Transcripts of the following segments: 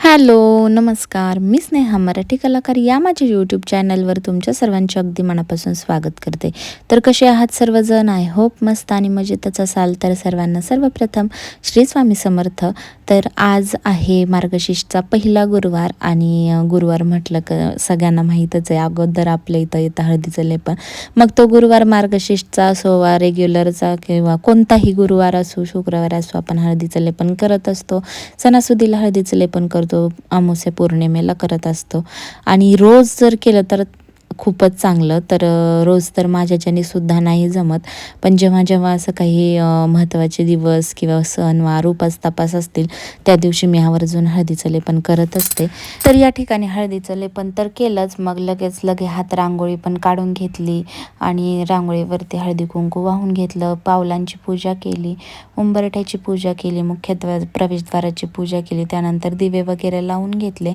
Hello नमस्कार. मी स्नेहा मराठी कलाकार या माझ्या यूट्यूब चॅनलवर तुमच्या सर्वांचे अगदी मनापासून स्वागत करते. तर कसे आहात सर्वजण? आय होप मस्त आणि मजेतच असाल तर सर्वांना सर्वप्रथम श्री स्वामी समर्थ. तर आज आहे मार्गशीर्षचा पहिला गुरुवार आणि गुरुवार म्हटलं क सगळ्यांना माहीतच आहे. अगोदर आपल्या इथं येतं हळदीचं लेपन. मग तो गुरुवार मार्गशीर्षचा असो वा रेग्युलरचा किंवा कोणताही गुरुवार असो शुक्रवार असो आपण हळदीचं लेपन करत असतो. सणासुदीला हळदीचं लेपन करतो. तो अमावस्या पौर्णिमेला करत असतो. आणि रोज जर केलं तर खूपच चांगलं. तर रोज तर माझ्याच्याने सुद्धा नाही जमत. पण जेव्हा जेव्हा असं काही महत्त्वाचे दिवस किंवा सणवार उपास तपास असतील त्या दिवशी मी आवर्जून हळदीचं लेपन करत असते. तर या ठिकाणी हळदीचं लेपन तर केलंच. मग लगेच लगे हात रांगोळी पण काढून घेतली आणि रांगोळीवरती हळदी कुंकू वाहून घेतलं. पावलांची पूजा केली उंबरठ्याची पूजा केली मुख्य प्रवेशद्वाराची पूजा केली. त्यानंतर दिवे वगैरे लावून घेतले.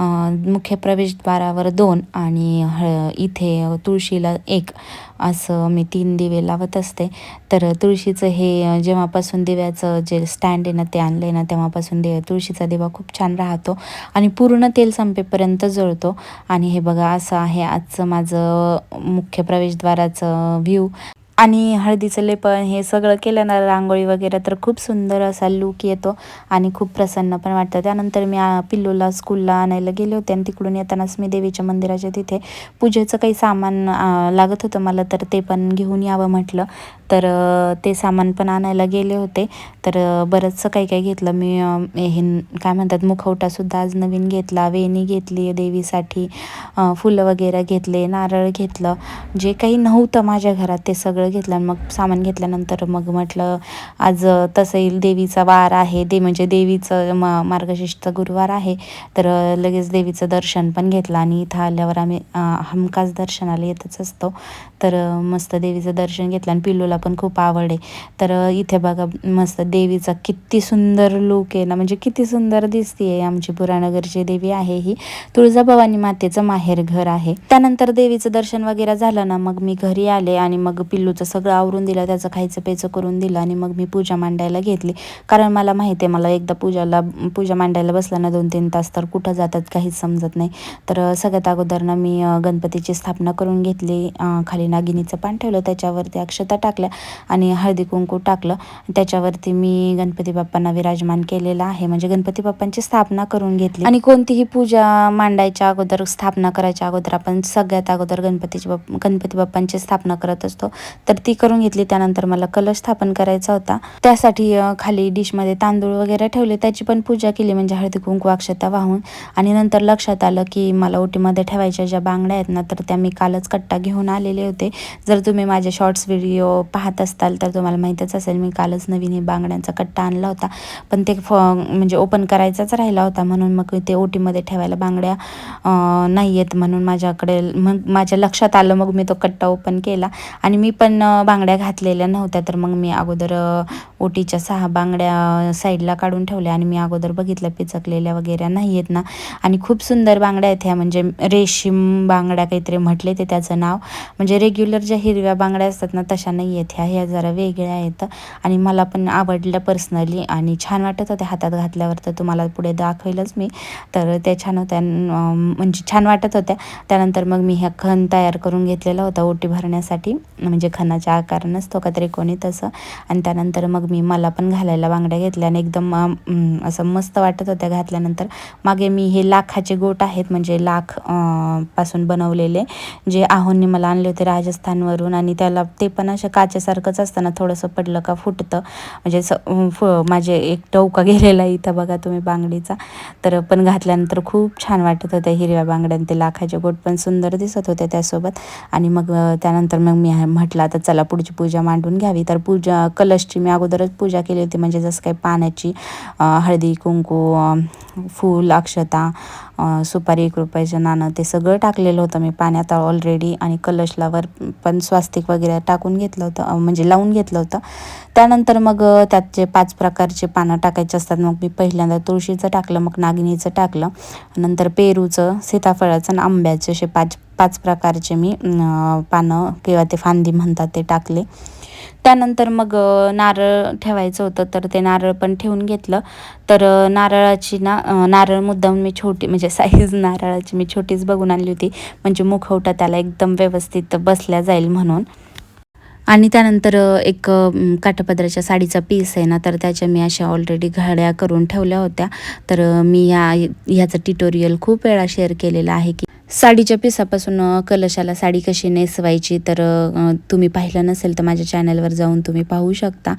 मुख्य प्रवेशद्वारावर दोन आणि हळ इथे तुळशीला एक असं मी तीन दिवे लावत असते. तर तुळशीचं हे जेव्हापासून दिव्याचं जे स्टँड आहे ना ते आणलं आहे ना तेव्हापासून दे तुळशीचा दिवा खूप छान राहतो आणि पूर्ण तेल संपेपर्यंत जळतो. आणि हे बघा असं आहे आजचं माझं मुख्य प्रवेशद्वाराचं व्ह्यू आणि हळदीचं लेपन हे सगळं केलं ना रांगोळी वगैरे तर खूप सुंदर असा लूक येतो आणि खूप प्रसन्न पण वाटतं. त्यानंतर मी पिल्लूला स्कूलला आणायला गेले होते आणि तिकडून येतानाच मी देवीच्या मंदिराच्या तिथे पूजेचं काही सामान लागत होतं मला तर ते पण घेऊन यावं म्हटलं. तर ते सामान पण आणायला गेले होते. तर बरंचसं काही काही घेतलं. मी हे काय म्हणतात मुखवटासुद्धा आज नवीन घेतला. वेणी घेतली देवीसाठी फुलं वगैरे घेतले नारळ घेतलं. जे काही नव्हतं माझ्या घरात ते सगळं घेतलं मग सामान घेतल्यानंतर मग म्हटलं आज अ, तसंही देवीचा वार आहे दे म्हणजे देवीचं म मार्गशीर्षचा गुरुवार आहे. तर लगेच देवीचं दर्शन पण घेतलं आणि इथं आल्यावर आम्ही हमखास दर्शनाला येतच असतो. तर मस्त देवीचं दर्शन घेतलं आणि पिल्लूला पण खूप आवड आहे. तर इथे बघा मस्त देवीचा किती सुंदर लूक आहे ना म्हणजे किती सुंदर दिसते आमची पुरानगरची देवी आहे ही. तुळजाभवानी मातेचं माहेर घर आहे. त्यानंतर देवीचं दर्शन वगैरे झालं ना मग मी घरी आले आणि मग पिल्लू पिल्लूचं सगळं आवरून दिलं त्याचं खायचं प्यायचं करून दिलं आणि मग मी पूजा मांडायला घेतली. कारण मला माहिती आहे मला एकदा पूजाला पूजा मांडायला बसला ना दोन तीन तास तर कुठं जातात काहीच समजत नाही. तर सगळ्यात अगोदर ना मी गणपतीची स्थापना करून घेतली. खाली नागिनीचं पान ठेवलं त्याच्यावरती अक्षता टाकल्या आणि हळदी कुंकू टाकलं. त्याच्यावरती मी गणपती बाप्पांना विराजमान केलेला आहे. म्हणजे गणपती बाप्पांची स्थापना करून घेतली. आणि कोणतीही पूजा मांडायच्या अगोदर स्थापना करायच्या अगोदर आपण सगळ्यात अगोदर गणपतीची बाप गणपती बाप्पांची स्थापना करत असतो. तर ती करून घेतली. त्यानंतर मला कलश स्थापन करायचा होता. त्यासाठी खाली डिशमध्ये तांदूळ वगैरे ठेवले. त्याची पण पूजा केली म्हणजे हळदी कुंकू अक्षता वाहून. आणि नंतर लक्षात आलं की मला ओटीमध्ये ठेवायच्या ज्या बांगड्या आहेत ना तर त्या मी कालच कट्टा घेऊन आलेले होते. जर तुम्ही माझे शॉर्ट्स व्हिडिओ पाहत असताल तर तुम्हाला माहीतच असेल मी कालच नवीन हे बांगड्यांचा कट्टा आणला होता. पण ते फ म्हणजे ओपन करायचाच राहिला होता म्हणून मग ते ओटीमध्ये ठेवायला बांगड्या नाही आहेत म्हणून माझ्याकडे मग माझ्या लक्षात आलं मग मी तो कट्टा ओपन केला. आणि मी पण पण बांगड्या घातलेल्या नव्हत्या. तर मग मी अगोदर ओटीच्या सहा बांगड्या साईडला काढून ठेवल्या आणि मी अगोदर बघितलं पिचकलेल्या वगैरे नाही आहेत ना. आणि खूप सुंदर बांगड्या आहेत ह्या. म्हणजे रेशीम बांगड्या काहीतरी म्हटले ते त्याचं नाव. म्हणजे रेग्युलर ज्या हिरव्या बांगड्या असतात ना तशा नाही आहेत ह्या. ह्या जरा वेगळ्या आहेत. आणि मला पण आवडल्या पर्सनली आणि छान वाटत होत्या हातात घातल्यावर. तर तुम्हाला पुढे दाखवेलच मी. तर त्या छान होत्या. म्हणजे छान वाटत होत्या. त्यानंतर मग मी ह्या खण तयार करून घेतलेला होता ओटी भरण्यासाठी. म्हणजे छानाच्या आकार नसतो का त्रिकोणी तसं. आणि त्यानंतर मग मी मला पण घालायला बांगड्या घेतल्या आणि एकदम असं मस्त वाटत होत्या घातल्यानंतर. मागे मी हे लाखाचे गोट आहेत म्हणजे लाखपासून बनवलेले जे आहोंनी मला आणले होते राजस्थानवरून. आणि त्याला ते पण असं काचेसारखंच असतं ना थोडंसं पडलं का फुटतं. म्हणजे फ माझे एक टवका गेलेला आहे इथं बघा तुम्ही बांगडीचा. तर पण घातल्यानंतर खूप छान वाटत होत्या हिरव्या बांगड्या आणि ते लाखाचे गोट पण सुंदर दिसत होते त्यासोबत. आणि मग त्यानंतर मग मी म्हटलं आता चला पुढची पूजा मांडून घ्यावी. तर पूजा कलशची मी अगोदरच पूजा केली होती. म्हणजे जसं काही पाण्याची हळदी कुंकू फूल अक्षता सुपारी एक रुपयाचं नाणं ते सगळं टाकलेलं होतं मी पाण्यात ऑलरेडी आणि कलशला वर पण स्वास्तिक वगैरे टाकून घेतलं होतं. म्हणजे लावून घेतलं होतं. त्यानंतर मग त्यात जे पाच प्रकारचे पानं टाकायचे असतात मग मी पहिल्यांदा तुळशीचं टाकलं मग नागिनीचं टाकलं. नंतर पेरूचं सीताफळाचं आणि आंब्याचे असे पाच पाच प्रकारचे मी पानं किंवा ते फांदी म्हणतात ते टाकले. त्यानंतर मग नारळ ठेवायचं होतं तर ते नारळ पण ठेवून घेतलं. तर नारळाची ना नारळ मुद्दाम मी छोटी म्हणजे साईज नारळाची मी छोटीच बघून आणली होती. म्हणजे मुखवटा त्याला एकदम व्यवस्थित बसल्या जाईल म्हणून. आणि त्यानंतर एक काठपदराच्या साडीचा पीस आहे ना तर त्याच्या मी अशा ऑलरेडी घड्या करून ठेवल्या होत्या. तर मी या ह्याचं ट्युटोरियल खूप वेळा शेअर केलेलं आहे की साडीच्या पिसापासून कलशाला साडी कशी नेसवायची तर तुम्ही पाहिलं नसेल तर माझ्या चॅनलवर जाऊन तुम्ही पाहू शकता.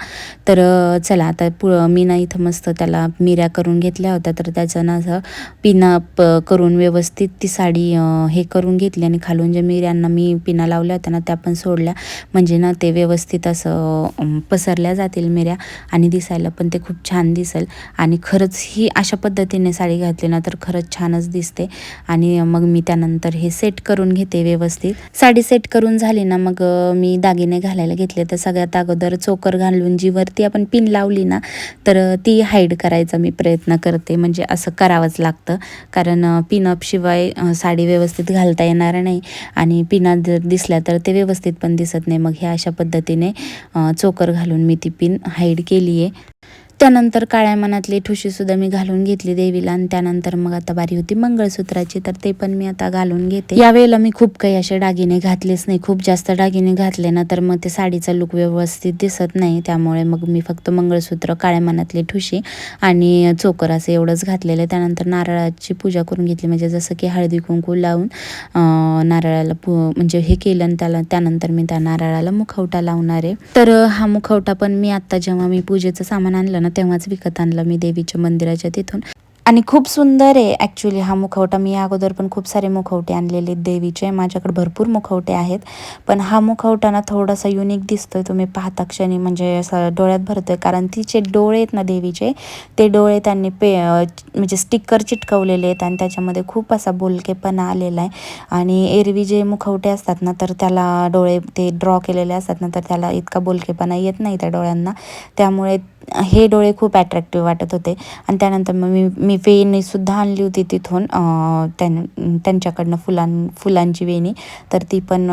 तर चला आता पु मी ना इथं मस्त त्याला मिऱ्या करून घेतल्या होत्या तर त्याचं ना असं पिना प करून व्यवस्थित ती साडी हे करून घेतली आणि खालून ज्या मिऱ्यांना मी पिना लावल्या होत्या ना त्या पण सोडल्या. म्हणजे ना ते व्यवस्थित असं पसरल्या जातील मिऱ्या आणि दिसायला पण ते खूप छान दिसेल. आणि खरंच ही अशा पद्धतीने साडी घातली ना तर खरंच छानच दिसते. आणि मग मी त्या त्यानंतर हे सेट करून घेते व्यवस्थित. साडी सेट करून झाली ना मग मी दागिने घालायला घेतले. तर सगळ्यात अगोदर चोकर घालून जी वरती आपण पिन लावली ना तर ती हाईड करायचा मी प्रयत्न करते. म्हणजे असं करावंच लागतं. कारण पिनअपशिवाय साडी व्यवस्थित घालता येणार नाही. आणि पिना जर दिसल्या तर ते व्यवस्थित पण दिसत नाही. मग हे अशा पद्धतीने चोकर घालून मी ती पिन हाईड केली आहे त्यानंतर काळ्या मनातली ठुशीसुद्धा मी घालून घेतली देवीला आणि त्यानंतर मग आता बारी होती मंगळसूत्राची. तर ते पण मी आता घालून घेते. यावेळेला मी खूप काही असे दागिने घातलेच नाही. खूप जास्त दागिने घातले ना तर मग ते साडीचा लुक व्यवस्थित दिसत नाही. त्यामुळे मग मी फक्त मंगळसूत्र काळ्या मनातली ठुशी आणि चोकर असं एवढंच घातलेलं आहे. त्यानंतर नारळाची पूजा करून घेतली. म्हणजे जसं की हळदी कुंकू लावून नारळाला पू म्हणजे हे केलं आणि त्याला त्यानंतर मी त्या नारळाला मुखवटा लावणार आहे. तर हा मुखवटा पण मी आत्ता जेव्हा मी पूजेचं सामान आणलं ना तेव्हाच विकत आणलं मी देवीच्या मंदिराच्या तिथून. आणि खूप सुंदर आहे ॲक्च्युली हा मुखवटा. मी या अगोदर पण खूप सारे मुखवटे आणलेले आहेत देवीचे. माझ्याकडे भरपूर मुखवटे आहेत. पण हा मुखवटा ना थोडासा युनिक दिसतोय. तुम्ही पाहता क्षणी म्हणजे असं डोळ्यात भरतोय. कारण तिचे डोळे आहेत ना देवीचे ते डोळे त्यांनी पे म्हणजे स्टिकर चिटकवलेले आहेत आणि त्याच्यामध्ये खूप असा बोलकेपणा आलेला आहे. आणि एरवी जे मुखवटे असतात ना तर त्याला डोळे ते ड्रॉ केलेले असतात ना तर त्याला इतका बोलकेपणा येत नाही त्या डोळ्यांना. त्यामुळे हे डोळे खूप अट्रॅक्टिव्ह वाटत होते. आणि त्यानंतर मग मी मी वेणीसुद्धा आणली होती तिथून त्यां त्यांच्याकडनं फुलां फुलांची वेणी तर ती पण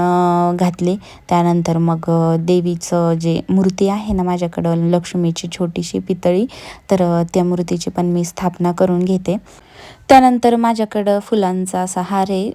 घातली. त्यानंतर मग देवीचं जे मूर्ती आहे ना माझ्याकडं लक्ष्मीची छोटीशी पितळी तर त्या मूर्तीची पण मी स्थापना करून घेते. त्यानंतर माझ्याकडं फुलांचा असा हार आहे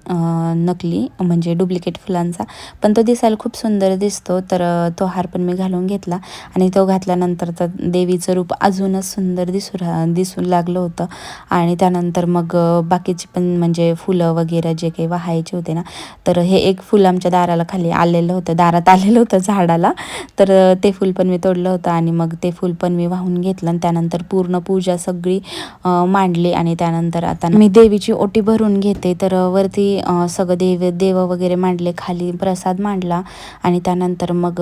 नकली म्हणजे डुप्लिकेट फुलांचा. पण तो दिसायला खूप सुंदर दिसतो तर तो हार पण मी घालून घेतला. आणि तो घातल्यानंतर तर देवीचं रूप अजूनच सुंदर दिसू रा दिसून लागलं होतं. आणि त्यानंतर मग बाकीचे बाकीची पण म्हणजे फुलं वगैरे जे काही वाहायचे होते ना तर हे एक फुल आमच्या दाराला खाली आलेलं होतं दारात आलेलं होतं झाडाला. तर ते फुल पण मी तोडलं होतं आणि मग ते फुल पण मी वाहून घेतलं. आणि त्यानंतर पूर्ण पूजा सगळी मांडली आणि त्यानंतर आता मी देवीची ओटी भरून घेते तर वरती सगळं देव देव वगैरे मांडले खाली प्रसाद मांडला आणि त्यानंतर मग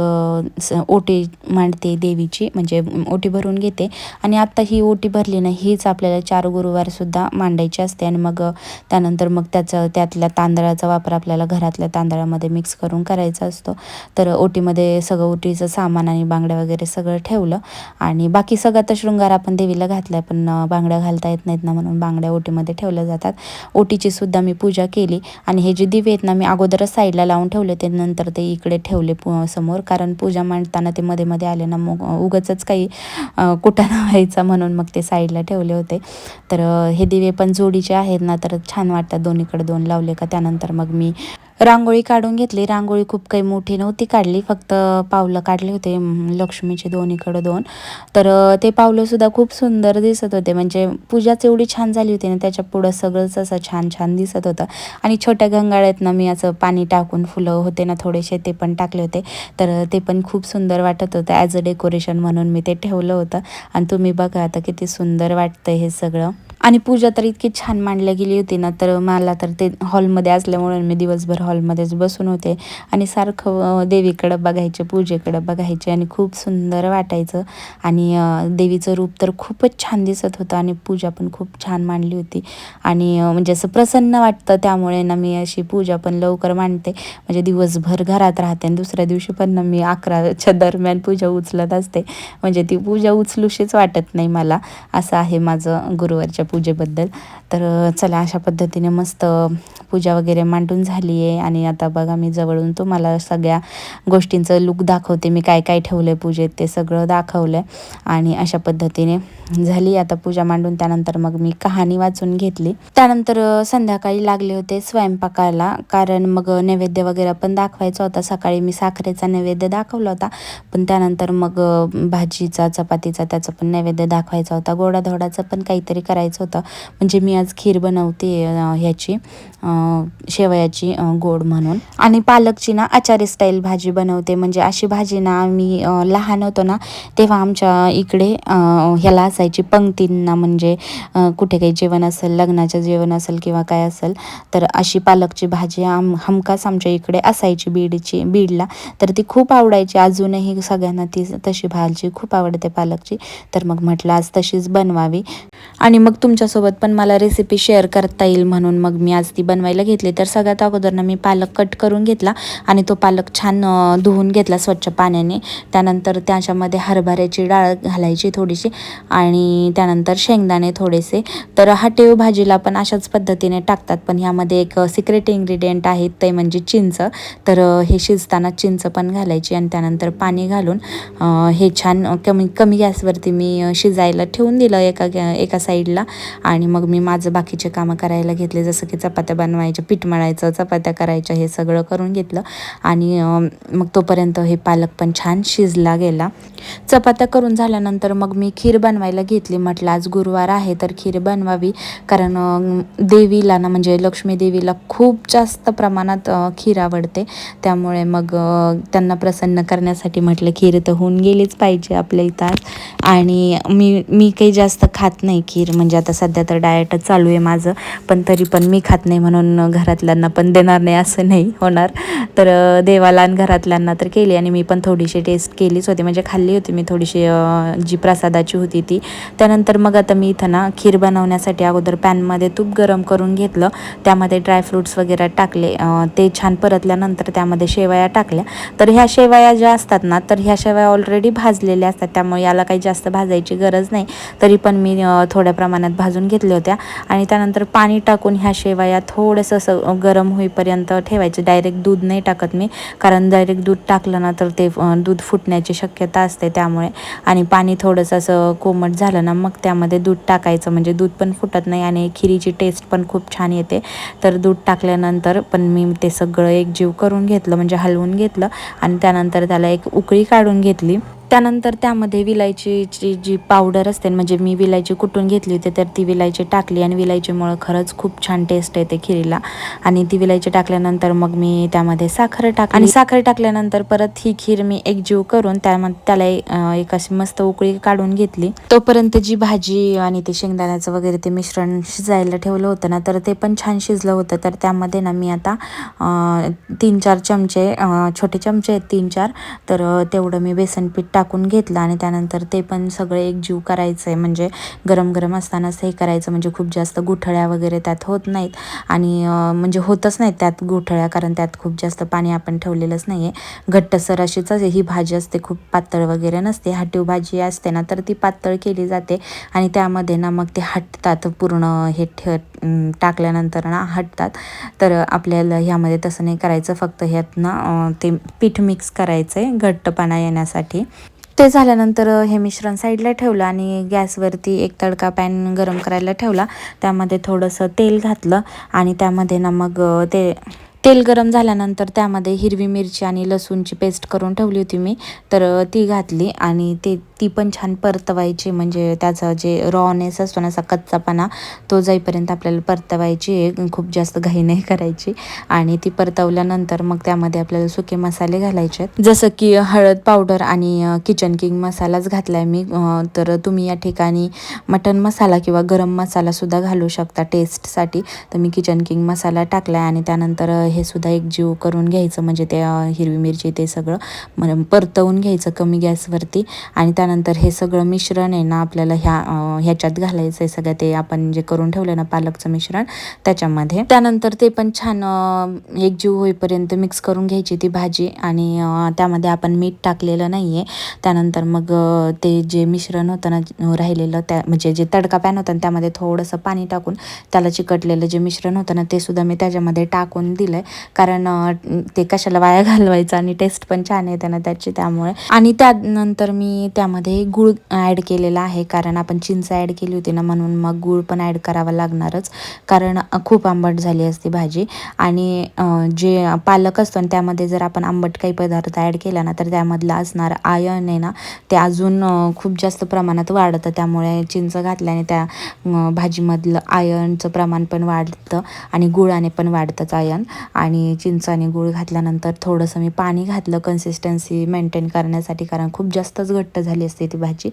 स- ओटी मांडते देवीची म्हणजे ओटी भरून घेते. आणि आत्ता ही ओटी भरली ना हीच आपल्याला चार गुरुवारसुद्धा मांडायची असते आणि मग त्यानंतर मग त्याचं त्यातल्या तांदळाचा वापर आपल्याला घरातल्या तांदळामध्ये मिक्स करून करायचा असतो. तर ओटीमध्ये सगळं ओटीचं सामान आणि बांगड्या वगैरे सगळं ठेवलं आणि बाकी सगळं तर शृंगार आपण देवीला घातलाय पण बांगड्या घालता येत नाहीत ना म्हणून बांगड्या ओटीमध्ये ठेवल्या जातात. ओटीची सुद्धा मी पूजा केली. आणि हे जे दिवे आहेत ना मी अगोदरच साईडला लावून ठेवले ते नंतर ते इकडे ठेवले पु समोर. कारण पूजा मांडताना ते मध्ये मध्ये आले ना मग उगच काही कुठं कुटाणा व्हायचा म्हणून मग ते साईडला ठेवले होते. तर हे दिवे पण जोडीचे आहेत ना तर छान वाटतात. दोन्हीकडे दोन लावले का त्यानंतर मग मी रांगोळी काढून घेतली. रांगोळी खूप काही मोठी नव्हती काढली फक्त पावलं काढले होते लक्ष्मीचे दोन्हीकडं दोन. तर ते पावलंसुद्धा खूप सुंदर दिसत होते. म्हणजे पूजाच एवढी छान झाली होती ना त्याच्या पुढं सगळंच असं छान छान दिसत होतं. आणि छोट्या गंगाळ्यात ना मी असं पाणी टाकून फुलं होते ना थोडेसे ते पण टाकले होते. तर ते पण खूप सुंदर वाटत होतं. ॲज अ डेकोरेशन म्हणून मी ते ठेवलं होतं. आणि तुम्ही बघा आता किती सुंदर वाटतं हे सगळं. आणि पूजा तर इतकी छान मांडली गेली होती ना तर मला तर ते हॉलमध्ये असल्यामुळे मी दिवसभर हॉलमध्येच बसून होते. आणि सारखं देवीकडं बघायचे पूजेकडं बघायचे आणि खूप सुंदर वाटायचं. आणि देवीचं रूप तर खूपच छान दिसत होतं आणि पूजा पण खूप छान मांडली होती. आणि म्हणजे असं प्रसन्न वाटतं त्यामुळे ना मी अशी पूजा पण लवकर मांडते. म्हणजे दिवसभर घरात राहते आणि दुसऱ्या दिवशी पण ना मी अकराच्या दरम्यान पूजा उचलत असते. म्हणजे ती पूजा उचलूशीच वाटत नाही मला. असं आहे माझं गुरुवारच्या पूजेबद्दल. तर चला अशा पद्धतीने मस्त पूजा वगैरे मांडून झाली आहे आणि आता बघा मी जवळून तुम्हाला सगळ्या गोष्टींचं लुक दाखवते. मी काय काय ठेवलं आहे पूजेत ते सगळं दाखवलं आहे आणि अशा पद्धतीने झाली आता पूजा मांडून. त्यानंतर मग मी कहाणी वाचून घेतली. त्यानंतर संध्याकाळी लागले होते स्वयंपाकाला. कारण मग नैवेद्य वगैरे पण दाखवायचा होता. सकाळी मी साखरेचा नैवेद्य दाखवला होता. पण त्यानंतर मग भाजीचा चपातीचा त्याचा पण नैवेद्य दाखवायचा होता. गोडाधोडाचं पण काहीतरी करायचं होतं. म्हणजे मी आज खीर बनवते ह्याची शेवयाची गोड म्हणून. आणि पालकची ना आचारी स्टाईल भाजी बनवते. म्हणजे अशी भाजी ना आम्ही लहान होतो ना तेव्हा आमच्या इकडे ह्याला असायची पंक्तींना म्हणजे कुठे काही जेवण असेल लग्नाचं जेवण असेल किंवा काय असेल तर अशी पालकची भाजी आम हमखास आमच्या इकडे असायची बीडची बीडला. तर ती खूप आवडायची. अजूनही सगळ्यांना ती तशी भाजी खूप आवडते पालकची. तर मग म्हटलं आज तशीच बनवावी. आणि मग तुमच्यासोबत पण मला रेसिपी शेअर करता येईल म्हणून मग मी आज ती बनवायला घेतली. तर सगळ्यात अगोदर ना मी पालक कट करून घेतला आणि तो पालक छान धुवून घेतला स्वच्छ पाण्याने. त्यानंतर त्याच्यामध्ये हरभऱ्याची डाळ घालायची थोडीशी आणि त्यानंतर शेंगदाणे थोडेसे. तर हटेव भाजीला पण अशाच पद्धतीने टाकतात. पण ह्यामध्ये एक सिक्रेट इन्ग्रेडियंट आहे ते म्हणजे चिंच. तर हे शिजताना चिंच पण घालायची आणि त्यानंतर पाणी घालून हे छान कमी कमी गॅसवरती मी शिजायला ठेवून दिलं एका गॅ एका साईडला आणि मग मी माझं बाकीचे कामं करायला घेतले जसं की चपात्या बनवायच्या पीठ मळायचं चपात्या करायच्या हे सगळं करून घेतलं. आणि मग तोपर्यंत हे पालक पण छान शिजला गेला. चपात्या करून झाल्यानंतर मग मी खीर बनवायला घेतली. म्हटलं आज गुरुवार आहे तर खीर बनवावी. कारण देवीला ना म्हणजे लक्ष्मी देवीला खूप जास्त प्रमाणात खीर आवडते. त्यामुळे मग त्यांना प्रसन्न करण्यासाठी म्हटलं खीर तर होऊन गेलीच पाहिजे आपल्या इथं आज. आणि मी मी काही जास्त खात नाही खीर. म्हणजे आता सध्या तर डाएटच चालू आहे माझं. पण तरी पण मी खात नाही म्हणून घरातल्यांना पण देणार नाही असं नाही होणार. तर देवाला आणि घरातल्यांना तर केली आणि मी पण थोडीशी टेस्ट केलीच होती. म्हणजे खाल्ली होती मी थोडीशी जी प्रसादाची होती ती. त्यानंतर मग आता मी इथं ना खीर बनवण्यासाठी अगोदर पॅनमध्ये तूप गरम करून घेतलं. त्यामध्ये ड्रायफ्रूट्स वगैरे टाकले. ते छान परतल्यानंतर त्यामध्ये शेवया टाकल्या. तर ह्या शेवया ज्या असतात ना तर ह्या शेवया ऑलरेडी भाजलेल्या असतात. त्यामुळे याला काही जास्त भाजायची गरज नाही. तरी पण मी थोड्या प्रमाणात भाजून घेतल्या होत्या. आणि त्यानंतर पाणी टाकून ह्या शेवया थोडंसं असं गरम होईपर्यंत ठेवायचं. डायरेक्ट दूध नाही टाकत मी कारण डायरेक्ट दूध टाकलं ना तर ते दूध फुटण्याची शक्यता असते त्यामुळे. आणि पाणी थोडंसं असं कोमट झालं ना मग त्यामध्ये दूध टाकायचं. म्हणजे दूध पण फुटत नाही आणि खिरीची टेस्ट पण खूप छान येते. तर दूध टाकल्यानंतर पण मी ते सगळं एकजीव करून घेतलं म्हणजे हलवून घेतलं. आणि त्यानंतर त्याला एक उकळी काढून घेतली. त्यानंतर त्यामध्ये विलायचीची जी पावडर असते म्हणजे मी विलायची कुटून घेतली होती तर ती विलायची टाकली आणि विलायचीमुळं खरंच खूप छान टेस्ट येते खिरीला. आणि ती विलायची टाकल्यानंतर मग मी त्यामध्ये साखर टाक आणि साखर टाकल्यानंतर परत ही खीर मी एकजीव करून त्यामध्ये त्याला एक अशी मस्त उकळी काढून घेतली. तोपर्यंत जी भाजी आणि ते शेंगदाण्याचं वगैरे ते मिश्रण शिजायला ठेवलं होतं ना तर ते पण छान शिजलं होतं. तर त्यामध्ये ना मी आता तीन चार चमचे छोटे चमचे आहेत तीन चार तर तेवढं मी बेसन पीठ टाकून घेतलं आणि त्यानंतर ते पण सगळं एकजीव करायचं आहे म्हणजे गरम गरम असतानाच हे करायचं. म्हणजे खूप जास्त गुठळ्या वगैरे त्यात होत नाहीत. आणि म्हणजे होतच नाहीत त्यात गुठळ्या कारण त्यात खूप जास्त पाणी आपण ठेवलेलंच नाही आहे घट्टसर अशीच आहे ही भाजी असते. खूप पातळ वगैरे नसते. हाटीव भाजी असते ना तर ती पातळ केली जाते. आणि त्यामध्ये ना मग ते हटतात पूर्ण हे ठे टाकल्यानंतर ना हटतात. तर आपल्याला ह्यामध्ये तसं नाही करायचं. फक्त ह्यात ना ते पीठ मिक्स करायचं आहे घट्टपणा येण्यासाठी. ते झाल्यानंतर हे मिश्रण साईडला ठेवलं आणि गॅसवरती एक तडका पॅन गरम करायला ठेवला. त्यामध्ये थोडंसं तेल घातलं आणि त्यामध्ये ना मग ते तेल गरम झाल्यानंतर त्यामध्ये हिरवी मिरची आणि लसूणची पेस्ट करून ठेवली होती मी. तर ती घातली आणि ते ती पण छान परतवायची. म्हणजे त्याचं जे रॉनेस असतो ना असा कच्चापणा तो जाईपर्यंत आपल्याला परतवायची आहे. खूप जास्त घाई नाही करायची. आणि ती परतवल्यानंतर मग त्यामध्ये आपल्याला सुके मसाले घालायचे आहेत. जसं की हळद पावडर आणि किचन किंग मसालाच घातला आहे मी तर तुम्ही या ठिकाणी मटन मसाला किंवा गरम मसालासुद्धा घालू शकता टेस्टसाठी तर मी किचन किंग मसाला टाकला आहे आणि त्यानंतर हे सुद्धा एक जीव करून घ्यायचं म्हणजे ते हिरवी मिरची ते सगळं मग परतवून घ्यायचं कमी गॅसवरती. आणि त्यानंतर हे सगळं मिश्रण आहे ना आपल्याला ह्या ह्याच्यात घालायचं आहे सगळं ते आपण जे करून ठेवलं ना पालकचं मिश्रण त्याच्यामध्ये. त्यानंतर ते पण छान एक जीव होईपर्यंत मिक्स करून घ्यायची ती भाजी. आणि त्यामध्ये आपण मीठ टाकलेलं नाही आहे त्यानंतर मग ते जे मिश्रण होतं ना राहिलेलं त्या म्हणजे जे तडका पॅन होता ना त्यामध्ये थोडंसं पाणी टाकून त्याला चिकटलेलं जे मिश्रण होतं ना ते सुद्धा मी त्याच्यामध्ये टाकून दिलं. आहे. कारण ते कशाला वाया घालवायचं आणि टेस्ट पण छान येते ना त्याची त्यामुळे. आणि त्यानंतर मी त्यामध्ये गूळ ॲड केलेला आहे. कारण आपण चिंच ॲड केली होती ना म्हणून मग गूळ पण ॲड करावा लागणारच. कारण खूप आंबट झाली असती भाजी. आणि जे पालक असतो आणि त्यामध्ये जर आपण आंबट काही पदार्थ ॲड केला ना तर त्यामधलं असणार आयन आहे ना ते अजून खूप जास्त प्रमाणात वाढतं. त्यामुळे चिंच घातल्याने त्या भाजीमधलं आयनचं प्रमाण पण वाढतं आणि गुळाने पण वाढतंच आयन आणि चिंच आणि गूळ घातल्यानंतर थोडंसं मी पाणी घातलं कन्सिस्टन्सी मेंटेन करण्यासाठी कारण खूप जास्तच घट्ट झाली असते ती भाजी.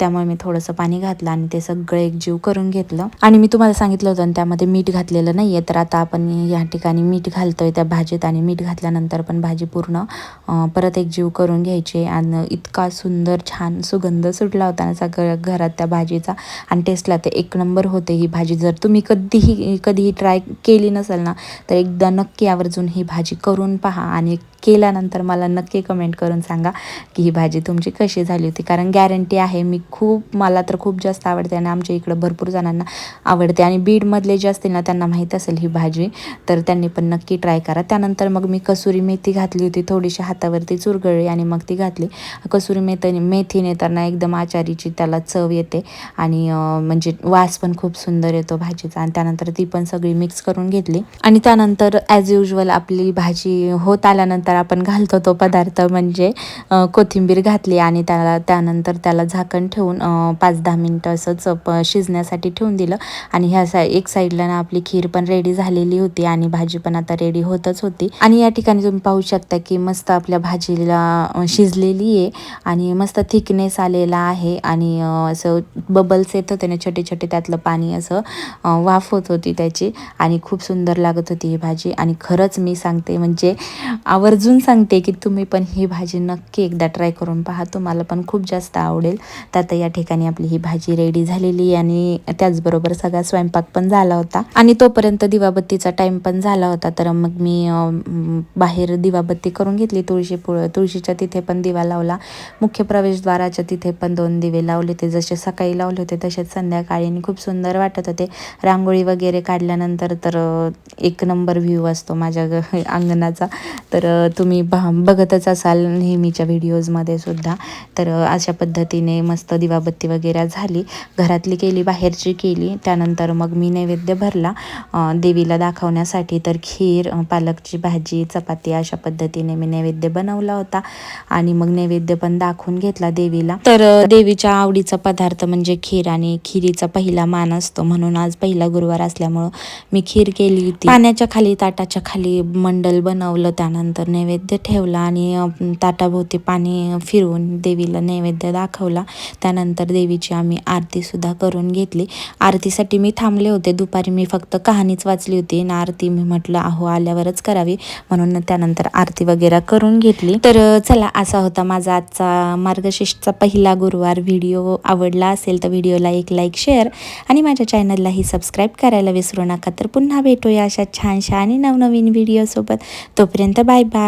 त्यामुळे मी थोडंसं पाणी घातलं आणि ते सगळं एकजीव करून घेतलं. आणि मी तुम्हाला सांगितलं होतं त्यामध्ये मीठ घातलेलं नाही आहे तर आता आपण या ठिकाणी मीठ घालतोय त्या भाजीत आणि मीठ घातल्यानंतर पण भाजी पूर्ण परत एकजीव करून घ्यायची. आणि इतका सुंदर छान सुगंध सुटला होता ना सगळ्या घरात त्या भाजीचा. आणि टेस्टला ते एक नंबर होते ही भाजी. जर तुम्ही कधीही कधीही ट्राय केली नसेल ना तर एकदा नक्की आवर्जून ही भाजी करून पहा आणि केल्यानंतर मला नक्की कमेंट करून सांगा की ही भाजी तुमची कशी झाली होती. कारण गॅरंटी आहे मी खूप मला तर खूप जास्त आवडते आणि आमच्या इकडं भरपूर जणांना आवडते. आणि बीडमधले जे असतील ना त्यांना माहीत असेल ही भाजी तर त्यांनी पण नक्की ट्राय करा. त्यानंतर मग मी कसुरी मेथी घातली होती थोडीशी हातावरती चुरगळली आणि मग ती घातली. कसुरी मेथी मेथीने तर ना एकदम आचारीची त्याला चव येते आणि म्हणजे वास पण खूप सुंदर येतो भाजीचा आणि त्यानंतर ती पण सगळी मिक्स करून घेतली. आणि त्यानंतर ॲज युजल आपली भाजी होत आल्यानंतर आपण घालतो तो पदार्थ म्हणजे कोथिंबीर घातली आणि त्याला त्यानंतर त्याला झाकण ठेवून पाच दहा मिनटं असंच प शिजण्यासाठी ठेवून दिलं. आणि ह्या साई एक साईडला ना आपली खीर पण रेडी झालेली होती आणि भाजी पण आता रेडी होतच होती. आणि या ठिकाणी तुम्ही पाहू शकता की मस्त आपल्या भाजीला शिजलेली आहे आणि मस्त थिकनेस आलेला आहे आणि असं बबल्स येत होते ना छोटे छोटे त्यातलं पाणी असं वाफ होत होती त्याची. आणि खूप सुंदर लागत होती ही भाजी. आणि खरंच मी सांगते म्हणजे आवर्जून सांगते की तुम्ही पण ही भाजी नक्की एकदा ट्राय करून पहा. तुम्हाला पण खूप जास्त आवडेल. तर आता या ठिकाणी आपली ही भाजी रेडी झालेली आणि त्याचबरोबर सगळा स्वयंपाक पण झाला होता. आणि तोपर्यंत दिवाबत्तीचा टाइम पण झाला होता. तर मग मी बाहेर दिवाबत्ती करून घेतली. तुळशी पुळ तुळशीच्या तिथे पण दिवा लावला. मुख्य प्रवेशद्वाराच्या तिथे पण दोन दिवे लावले ते जसे सकाळी लावले होते तसेच संध्याकाळी आणि खूप सुंदर वाटत होते. रांगोळी वगैरे काढल्यानंतर तर एक नंबर व्ह्यू असतो माझ्या घ अंगणाचा. तर तुम्ही पहा बघतच असाल नेहमीच्या व्हिडिओजमध्ये सुद्धा. तर अशा पद्धतीने मस्त दिवाबत्ती वगैरे झाली. घरातली केली बाहेरची केली. त्यानंतर मग मी नैवेद्य भरला देवीला दाखवण्यासाठी. तर खीर पालकची भाजी चपाती अशा पद्धतीने मी नैवेद्य बनवला होता. आणि मग नैवेद्य पण दाखवून घेतला देवीला. तर देवीच्या आवडीचा पदार्थ म्हणजे खीर आणि खिरीचा पहिला मान असतो. म्हणून आज पहिला गुरुवार असल्यामुळं मी खीर केली होती. पाण्याच्या खाली ताटाच्या खाली मंडल बनवलं. त्यानंतर नैवेद्य ठेवला आणि ताटाभोवती पाणी फिरवून देवीला नैवेद्य दाखवला. त्यानंतर देवीची आम्ही आरतीसुद्धा करून घेतली. आरतीसाठी मी थांबले होते. दुपारी मी फक्त कहाणीच वाचली होती आणि आरती मी म्हटलं अहो आल्यावरच करावी. म्हणून त्यानंतर आरती वगैरे करून घेतली. तर चला असा होता माझा आजचा मार्गशीर्षचा पहिला गुरुवार व्हिडिओ. आवडला असेल तर व्हिडिओला एक लाईक शेअर आणि माझ्या चॅनललाही सबस्क्राईब करायला विसरू नका. तर पुन्हा भेटूया अशा छानशा आणि नवनवीन व्हिडिओसोबत. तोपर्यंत बाय बाय